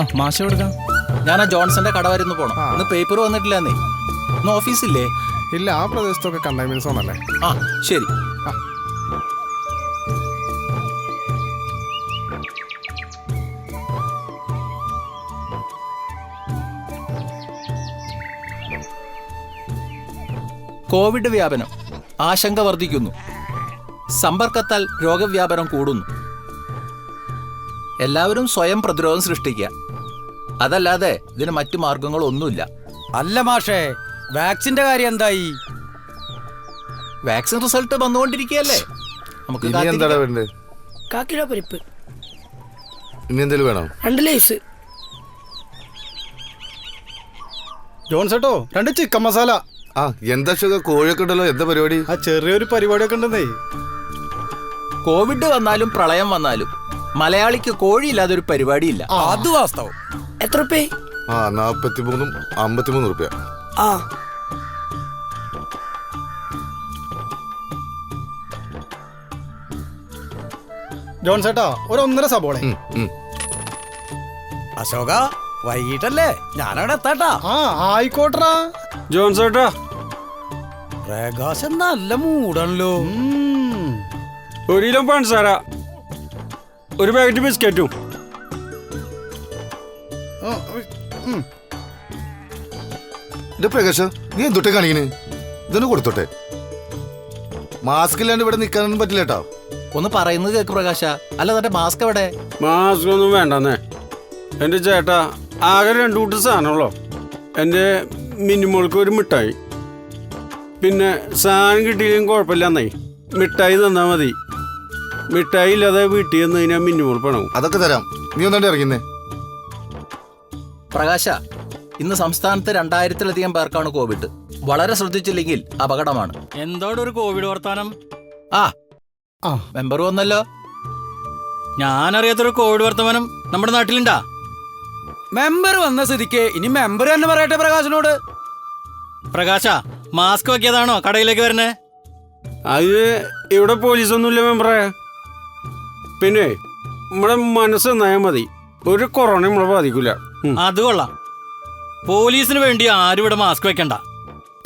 ആ മാഷ കൊടുക്കാം ഞാൻ ആ ജോൺസന്റെ കട വരുന്നു പോണം. ഇന്ന് പേപ്പർ വന്നിട്ടില്ലെന്നേ ഇന്ന് ഓഫീസില്ലേ? ഇല്ല ആ പ്രദേശത്തൊക്കെ കണ്ടെയ്ൻമെന്റ് സോൺ അല്ലേ ആ ശരി. കോവിഡ് വ്യാപനം ആശങ്ക വർദ്ധിക്കുന്നു. സമ്പർക്കത്താൽ രോഗവ്യാപനം കൂടുന്നു. എല്ലാവരും സ്വയം പ്രതിരോധം സൃഷ്ടിക്കുക. അതല്ലാതെ ഇതിന് മറ്റു മാർഗങ്ങളൊന്നുമില്ല. അല്ല മാഷേ വാക്സിന്റെ കാര്യം എന്തായി? വാക്സിൻ റിസൾട്ട് വന്നുകൊണ്ടിരിക്കുകയല്ലേ? നമുക്ക് ഇനി എന്താടാ കാത്തിരിക്കാം. വേണ്ടത്? കാക്കിലോ പരിപ്പ്. ഇനി എന്തെങ്കിലും വേണോ? രണ്ട് ലൈസ്. ജോൺസേട്ടോ രണ്ട് ചിക്കൻ മസാല. ആ എന്താ ഷുഗർ? കോഴിയൊക്കെ ഉണ്ടല്ലോ എന്താ പരിപാടി? ആ ചെറിയൊരു പരിപാടിയൊക്കെ ഉണ്ടെന്നേ. കോവിഡ് വന്നാലും പ്രളയം വന്നാലും മലയാളിക്ക് കോഴിയില്ലാതെ ഒരു പരിപാടിയില്ല. അത് വാസ്തവം. എത്ര റുപ്യ? ആ അമ്പത്തിമൂന്ന് റുപ്യ. ആ. ജോൺസേട്ടാ ഒരു ഒന്നര സബോളെ. അശോക വൈകിട്ടല്ലേ? ഞാനവിടെ എത്താട്ടാ. ആ ആയിക്കോട്ടറാ. ജോൺസേട്ടാ പ്രകാശം നല്ല മൂടാണല്ലോ. ഒരു കിലോ പഞ്ചസാര. ഒരു പാക്കറ്റ് ബിസ്ക്കറ്റും ഇത് പ്രകാശ നീ എന്തൊട്ടെ കാണിക്കണേ? ഇതൊന്ന് കൊടുത്തോട്ടെ. മാസ്ക് ഇല്ലാണ്ട് ഇവിടെ നിൽക്കാനൊന്നും പറ്റില്ല കേട്ടോ ഒന്ന് പറയുന്നത് കേക്ക് പ്രകാശ. അല്ല തന്റെ മാസ്ക് എവിടെ? മാസ്ക് ഒന്നും വേണ്ടെന്നേ. എന്റെ ചേട്ടാ ആകെ രണ്ടു കൂട്ടം സാധനമുള്ളോ? എന്റെ മിനിമോൾക്ക് ഒരു മിഠായി. പിന്നെ സാധനം കിട്ടിയില്ലെങ്കിൽ കുഴപ്പമില്ലെന്നേ. മിഠായി തന്നാൽ മതി. മിഠായി ഇല്ലാതെ വീട്ടിൽ നിന്ന് കഴിഞ്ഞാൽ മിനിമോൾ പണവും. അതൊക്കെ തരാം. നീ ഒന്നാണ്ട് ഇറങ്ങുന്നേ. പ്രകാശ ഇന്ന് സംസ്ഥാനത്ത് രണ്ടായിരത്തിലധികം പേർക്കാണ് കോവിഡ്. വളരെ ശ്രദ്ധിച്ചില്ലെങ്കിൽ അപകടമാണ്. എന്തോടെ ഒരു കോവിഡ് വർത്താനം? ആ. ആ. മെമ്പർ വന്നല്ലോ. ഞാനറിയാത്തൊരു കോവിഡ് വർത്തമാനം നമ്മുടെ നാട്ടിലുണ്ടാ? മെമ്പർ വന്ന സ്ഥിതിക്ക് ഇനി മെമ്പർ തന്നെ പറയട്ടെ പ്രകാശനോട്. പ്രകാശ മാസ്ക് വെക്കിയതാണോ കടയിലേക്ക് വരണേ? അത് ഇവിടെ പോലീസൊന്നുമില്ല മെമ്പറേ. പിന്നെ നമ്മുടെ മനസ്സ് നന്നായാൽ മതി. ഒരു കൊറോണ നമ്മളെ ബാധിക്കില്ല അത് കൊള്ളാം. പോലീസിന് വേണ്ടി ആരും ഇവിടെ മാസ്ക് വെക്കണ്ട.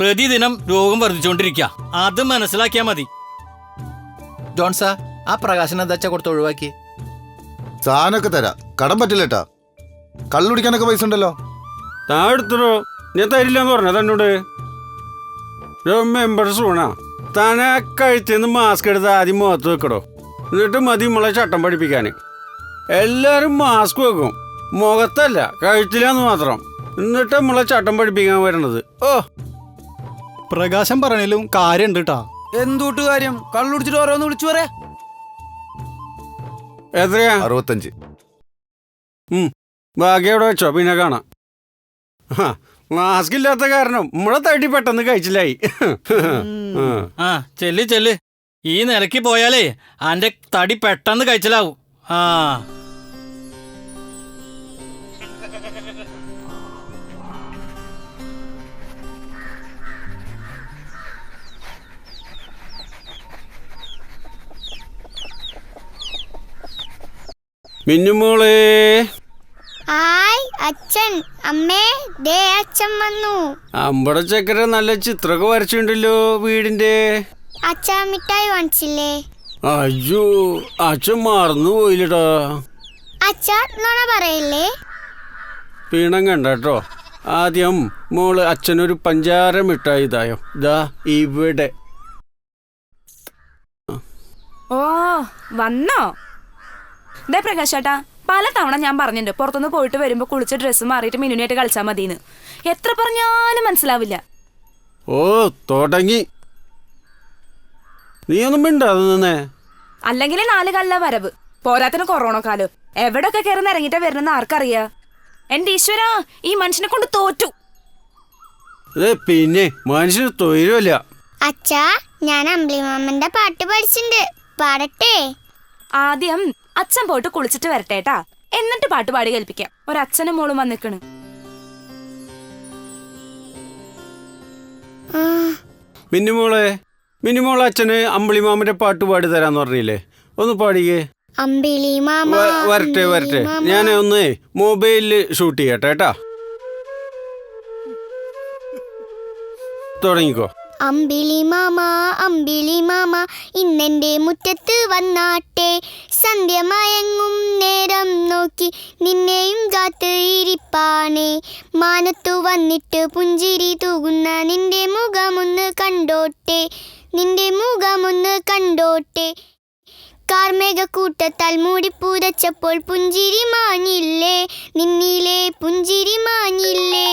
പ്രതിദിനം രോഗം വർദ്ധിച്ചുകൊണ്ടിരിക്കുക അത് മനസ്സിലാക്കിയാ മതി. ജോൺസ ആ പ്രകാശനം എന്താ വെച്ചാ കൊടുത്ത് ഒഴിവാക്കി? സാധനമൊക്കെ തരാം. കടം പറ്റില്ലേട്ടാ കള്ളുടിക്കാനൊക്കെ കള്ളു കുടിക്കാനൊക്കെ പൈസ ഉണ്ടല്ലോ. താ എടുത്തിടോ ഞാൻ തരില്ലെന്ന് പറഞ്ഞ തന്നോട്? മെമ്പർ സൂണാ. താനെ കഴിച്ചെന്ന് മാസ്ക് എടുത്ത് ആദ്യം മുഖത്ത് വെക്കടോ. എന്നിട്ട് മതി നമ്മളെ ചട്ടം പഠിപ്പിക്കാൻ എല്ലാവരും മാസ്ക് വെക്കും. മുഖത്തല്ല കഴുത്തിലാന്ന് മാത്രം. എന്നിട്ട് നമ്മളെ ചട്ടം പഠിപ്പിക്കാൻ വരണത്. ഓ. പ്രകാശം പറഞ്ഞാലും കാര്യണ്ട് കേട്ടാ എന്തൂട്ട് കാര്യം? കള്ളുടിച്ചിട്ട് ഓരോന്ന് വിളിച്ചു പറയാ എത്രയാ? അറുപത്തഞ്ച്. ബാക്കി എവിടെ വെച്ചോ പിന്നെ കാണാം. മാസ്ക് ഇല്ലാത്ത കാരണം. നമ്മളെ തടി പെട്ടെന്ന് കഴിച്ചില്ലായി. ആ ചെല്ല് ചെല്ല്. ഈ നിലയ്ക്ക് പോയാലേ അന്റെ തടി പെട്ടെന്ന് കഴിച്ചിലാവും. ആ. മിന്നുമോളെ അച്ഛൻ. അമ്മേ ദേ അച്ഛൻ വന്നു. അമ്പട ചക്കര നല്ല ചിത്രമൊക്കെ വരച്ചിട്ടുണ്ടല്ലോ വീടിന്റെ. അച്ഛാ മിഠായി വാങ്ങിച്ചില്ലേ? അയ്യോ അച്ഛൻ മറന്നു പോയില്ലടാ. അച്ഛാ നുണ പറയില്ലേ? പീണം കണ്ടോ ആദ്യം മോൾ അച്ഛനൊരു പഞ്ചാര മിഠായി ഇതായോ. ദാ ഇവിടെ. ഓ വന്നോ? ദേ പ്രകാശേട്ടാ പല തവണ ഞാൻ പറഞ്ഞിട്ടുണ്ട് പുറത്തുനിന്ന് പോയിട്ട് വരുമ്പോ കുളിച്ച് ഡ്രസ്സ് മാറിയിട്ട് മിനുനായിട്ട് കളിച്ചാൽ മതിന്ന്. എത്ര പറഞ്ഞാലും മനസ്സിലാവില്ല. ഓ തുടങ്ങി. നീ ഒന്നും മിണ്ടാതെ നിന്നേ. അല്ലെങ്കിൽ നാല് കല്ല വരവ്. പോരാത്തിന് കൊറോണ കാലം. എവിടൊക്കെ കയറുന്ന ഇറങ്ങിട്ടാ വരണമെന്ന് ആർക്കറിയാ? എന്റെ ഈശ്വര ഈ മനുഷ്യനെ കൊണ്ട് തോറ്റു. പിന്നെ മനുഷ്യന് തൊഴിലുമില്ല. അച്ഛാ ഞാൻ അമ്പിളിമാമന്റെ പാട്ട് പഠിച്ചിട്ടുണ്ട് പാടട്ടെ. ആദ്യം അച്ഛൻ പോയിട്ട് കുളിച്ചിട്ട് വരട്ടേട്ടാ എന്നിട്ട് പാട്ട് പാടി കേൾപ്പിക്കാം. ഒരച്ഛനും മോളും വന്നിക്കണ്. പിന്നെ മിന്നുമോളെ മിന്നുമോളെ അച്ഛന് അമ്പിളിമാമന്റെ പാട്ട് പാടി തരാന്ന് പറഞ്ഞില്ലേ? ഒന്ന് പാടിയേ. അമ്പിളി മാമ വ- വരട്ടെ വരട്ടെ. ഞാൻ ഒന്ന് മൊബൈലിൽ ഷൂട്ട് ചെയ്യട്ടെ കേട്ടാ. തുടങ്ങിക്കോ. അമ്പിളി മാമ അമ്പിളി മാമ ഇന്നെന്റെ മുറ്റത്ത് വന്നാട്ടെ. സന്ധ്യ മയങ്ങും നേരം നോക്കി നിന്നെയും കാത്ത് ഇരിപ്പാണേ. മാനത്തു വന്നിട്ട് പുഞ്ചിരി തൂകുന്ന നിന്റെ മുഖമൊന്ന് കണ്ടോട്ടെ. നിന്റെ മുഖമൊന്ന് കണ്ടോട്ടെ? കാർമേഘക്കൂട്ടത്താൽ കൂട്ടത്താൽ മൂടി പുതച്ചപ്പോൾ പുഞ്ചിരി മാഞ്ഞില്ലേ? നിന്നിലെ പുഞ്ചിരി മാഞ്ഞില്ലേ?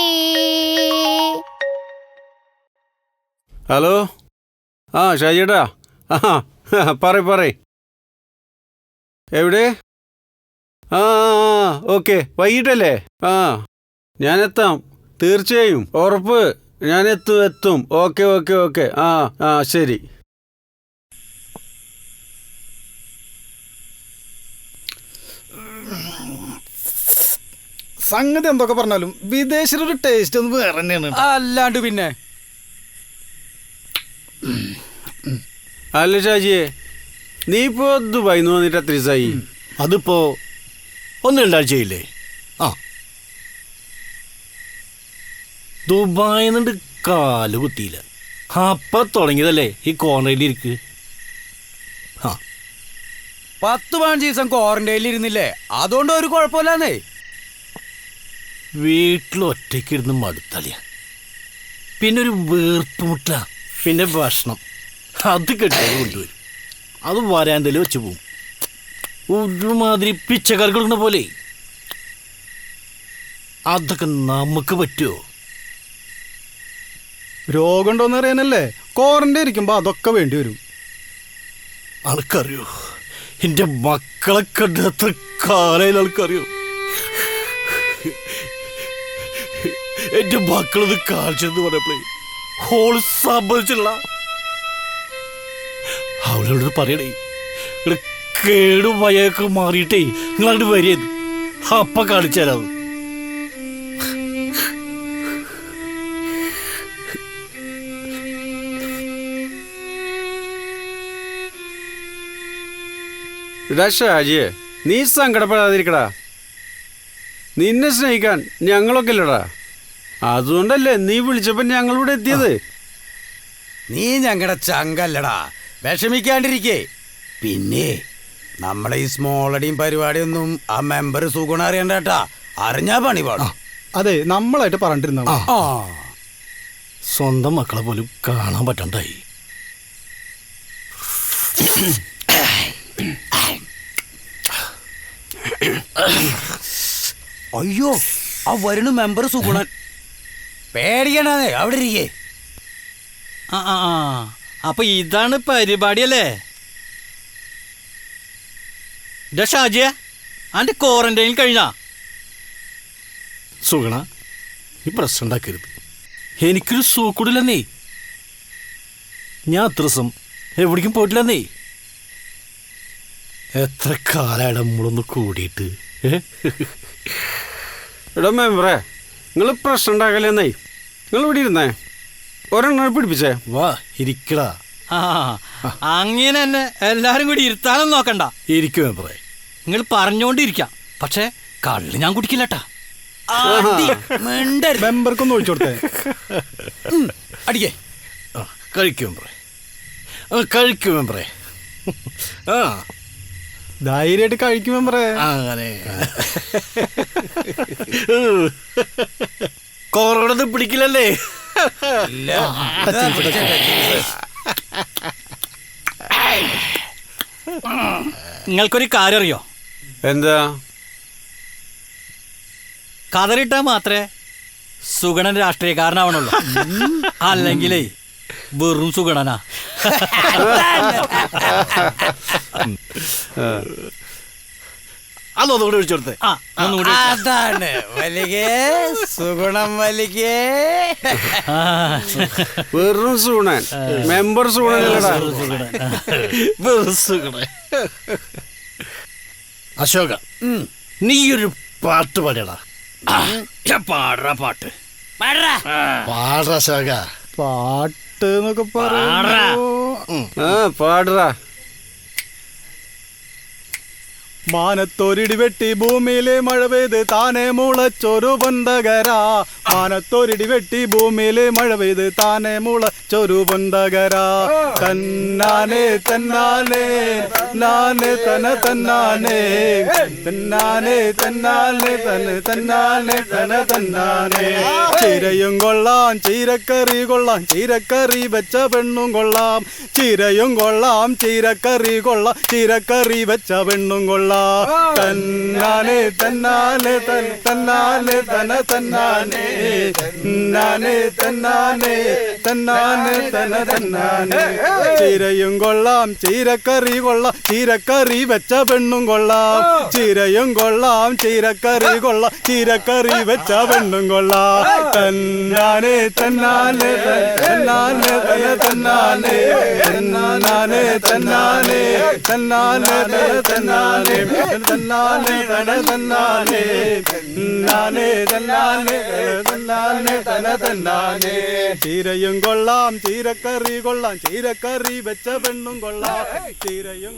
ഹലോ? ആ ഷാജിയേട്ടാ ആ പറ പറ എവിടെ? ആ ഓക്കെ. വൈകിട്ടല്ലേ? ആ ഞാനെത്താം. തീർച്ചയായും. ഉറപ്പ്. ഞാൻ എത്തും. എത്തും ഓക്കെ ഓക്കെ ഓക്കെ. ആ ആ ശരി. സംഗതി എന്തൊക്കെ പറഞ്ഞാലും വിദേശത്തൊരു ടേസ്റ്റ് ഒന്ന് വേറെ തന്നെയാണ്. അല്ലാണ്ട് പിന്നെ. അല്ല ഷാജിയെ നീ ഇപ്പോ ദുബായിന്ന് വന്നിട്ട് എത്ര ദിവസമായി അതിപ്പോ ഒന്ന് രണ്ടാഴ്ചയില്ലേ ദുബായിൽ നിന്നുണ്ട് കാൽ കുത്തിയില്ല. അപ്പൊ തുടങ്ങിയതല്ലേ ഈ കോർണറിൽ ഇരിക്ക്. പത്ത് പതിനഞ്ച് ദിവസം ക്വാറന്റൈനിൽ ഇരുന്നില്ലേ? അതുകൊണ്ട് ഒരു കുഴപ്പമില്ലാന്നേ. വീട്ടിൽ ഒറ്റയ്ക്ക് ഇരുന്ന് മടുത്തളിയ. പിന്നെ ഒരു വീർപ്പുമുട്ട പിന്നെ ഭക്ഷണം. അത് കെട്ടിയത് കൊണ്ടുവരും. അത് വരാന്തൽ വെച്ച് പോവും. ഒരുമാതിരി പിച്ചക്കാർ കൊടുക്കുന്ന പോലെ. അതൊക്കെ നമുക്ക് പറ്റുമോ രോഗം ഉണ്ടോന്ന് അറിയാനല്ലേ ക്വാറന്റൈൻ ഇരിക്കുമ്പോ അതൊക്കെ വേണ്ടി വരും. ആൾക്കറിയോ? എന്റെ മക്കളെ കണ്ടത്ര കാലയിൽ ആൾക്കറിയോ? എന്റെ മക്കളത് കാണിച്ചെന്ന് പറഞ്ഞപ്പോഴേ ഹോൾ സംഭവിച്ചില്ല അവളോട് പറയണേ ഇവിടെ കേടും മാറിയിട്ടേ നിങ്ങളങ്ങോട്ട് വരിയത് അപ്പ കാണിച്ചു തരാം ഇടാ ഷാജിയെ നീ സങ്കടപ്പെടാതിരിക്കടാ. നിന്നെ സ്നേഹിക്കാൻ ഞങ്ങളൊക്കെ ഇല്ലടാ അതുകൊണ്ടല്ലേ നീ വിളിച്ചപ്പോൾ ഞങ്ങളിവിടെ എത്തിയത്? നീ ഞങ്ങളുടെ ചങ്കല്ലടാ. വിഷമിക്കാണ്ടിരിക്കേ. പിന്നെ നമ്മളെ ഈ സ്മോളടിയും പരിപാടിയൊന്നും ആ മെമ്പർ സുഗുണ അറിയണ്ടേട്ടാ. അറിഞ്ഞാ പണി പാടും. അതെ നമ്മളായിട്ട് പറഞ്ഞിരുന്ന സ്വന്തം മക്കളെ പോലും കാണാൻ പറ്റണ്ടായി. അയ്യോ ആ വരുന്ന മെമ്പർ സുഗുണൻ. പേടിക്കണേ അവിടെ ഇരിക്കേ. ആ ആ ആ. അപ്പൊ ഇതാണ് പരിപാടിയല്ലേ അല്ലേ? ഷാജിയ അന്റെ ക്വാറന്റൈനിൽ കഴിഞ്ഞാ. സുഗണ ഈ പ്രശ്നം ഉണ്ടാക്കരുത്. എനിക്കൊരു സൂക്കൂടില്ലെന്നേ. ഞാൻ അത്ര ദിവസം എവിടേക്കും പോയിട്ടില്ലെന്നേ. എത്ര കാലമാണ് നമ്മളൊന്ന് കൂടിയിട്ട്? എടാ മെമ്പറേ നിങ്ങൾ പ്രശ്നം ഉണ്ടാക്കലെന്നേ നിങ്ങൾ ഇവിടെ ഇരുന്നേ. ഒരെണ്ണം പിടിപ്പിച്ചേ. വാ ഇരിക്കടാ. ആ അങ്ങനെ തന്നെ എല്ലാരും കൂടി ഇരുത്താനും നോക്കണ്ട. ഇരിക്കും മെമ്പറേ. നിങ്ങൾ പറഞ്ഞോണ്ടിരിക്കാം പക്ഷേ കള്ള് ഞാൻ കുടിക്കില്ലട്ടാ. കഴിക്കും മെമ്പർക്കൊന്ന് ഒഴിച്ചു കൊടുത്തേ. അടിക്കേ. ആ കഴിക്കുമേ ആ ധൈര്യമായിട്ട് കഴിക്കും മെമ്പറേ അങ്ങനെ. കൊറോണ പിടിക്കില്ലല്ലേ? നിങ്ങൾക്കൊരു കാര്യം അറിയോ എന്താ? കതറിട്ടാ മാത്രേ സുഗണൻ രാഷ്ട്രീയക്കാരനാവണല്ലോ അല്ലെങ്കിലേ വെറും സുഗണനാ. അതൊന്നുകൂടെ ഒഴിച്ചു കൊടുത്തേ. ആ അതാണ്. വലികേ സുഗുണം വലികേ. വെറും സൂണൻ മെമ്പർ സൂണനല്ലടാ വെറും സുഖമേ. അശോക നീ ഒരു പാട്ട് പാടിയടാ. പാടറ പാട്ട് പാടറ പാടാ അശോക. പാട്ട് എന്നൊക്കെ പറയുമ്പോ ആ പാടുറാ മാനത്തൊരിടി വെട്ടി ഭൂമിയിലെ മഴ പെയ്ത് താനെ മുളച്ചൊരു പൊന്തകര മാനത്തൊരിടി വെട്ടി ഭൂമിയിലെ മഴ പെയ്ത് താനെ മുളച്ചൊരു പൊന്തകര തന്നാനെ തന്നാനെ നാനെ തന തന്നാനെ. തന്നാനെ തന്നാനെ തന തന്നാനെ തന തന്നാനെ. ചീരയും കൊള്ളാം ചീരക്കറി കൊള്ളാം ചീരക്കറി വെച്ച പെണ്ണും കൊള്ളാം. ചീരയും കൊള്ളാം ചീരക്കറി കൊള്ളാം ചീരക്കറി വെച്ച പെണ്ണും കൊള്ളാം. തന്നാനെ തന്നാനെ തൻ തന്നാനെ തന തന്നാനെ. தன்னானே தன்னானே തന്നാനെ തന തന്നാനെ ചീരയും കൊള്ളാം ചീരക്കറി കൊള്ളാം ചീരക്കറി വെച്ച പെണ്ണും കൊള്ളാം. ചീരയും കൊള്ളാം ചീരക്കറി കൊള്ളാം ചീരക്കറി വെച്ച പെണ്ണും കൊള്ളാം. തന്നാനെ തന്നാനെ തന്നാനെ തന തന്നാനെ തന്നാനെ തന്നാനെ തന്നാനെ തന തന്നാനെ തന്നാനെ തന തന്നാനെ നാനെ തന്നാനെ തന്നാനെ തന തന്നാനെ ചീരയും കൊള്ളാം ചീരക്കറി കൊള്ളാം ചീരക്കറി വെച്ച പെണ്ണും കൊള്ളാം. ചീരയും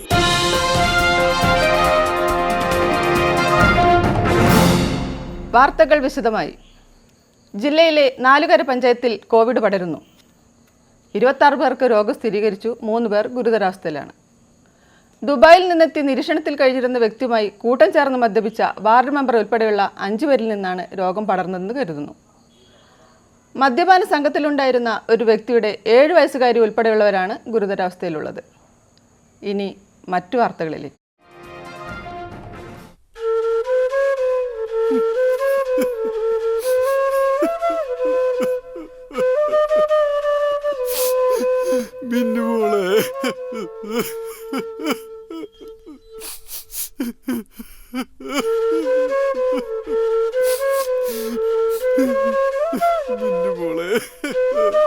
വാർത്തകൾ വിശദമായി. ജില്ലയിലെ നാലുകര പഞ്ചായത്തിൽ കോവിഡ് പടരുന്നു. ഇരുപത്താറ് പേർക്ക് രോഗം സ്ഥിരീകരിച്ചു മൂന്ന് പേർ ഗുരുതരാവസ്ഥയിലാണ്. ദുബായിൽ നിന്നെത്തി നിരീക്ഷണത്തിൽ കഴിഞ്ഞിരുന്ന വ്യക്തിയുമായി കൂട്ടം ചേർന്ന് മദ്യപിച്ച വാർഡ് മെമ്പർ ഉൾപ്പെടെയുള്ള അഞ്ചു പേരിൽ നിന്നാണ് രോഗം പടർന്നതെന്ന് കരുതുന്നു. മദ്യപാന സംഘത്തിലുണ്ടായിരുന്ന ഒരു വ്യക്തിയുടെ ഏഴ് വയസ്സുകാരി ഉൾപ്പെടെയുള്ളവരാണ് ഗുരുതരാവസ്ഥയിലുള്ളത്. ഇനി മറ്റു വാർത്തകളിലേക്ക്.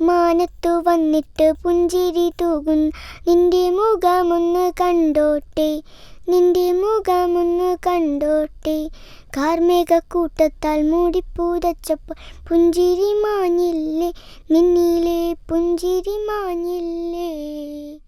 മാനത്തു വന്നിട്ട് പുഞ്ചിരി തൂകും. നിന്റെ മുഖമൊന്ന് കണ്ടോട്ടെ. നിന്റെ മുഖമൊന്ന് കണ്ടോട്ടെ. കാർമേഘ കൂട്ടത്താൽ മൂടിപ്പൂതച്ചപ്പോൾ പുഞ്ചിരി മാഞ്ഞില്ലേ. നിന്നിലെ പുഞ്ചിരി മാഞ്ഞില്ലേ.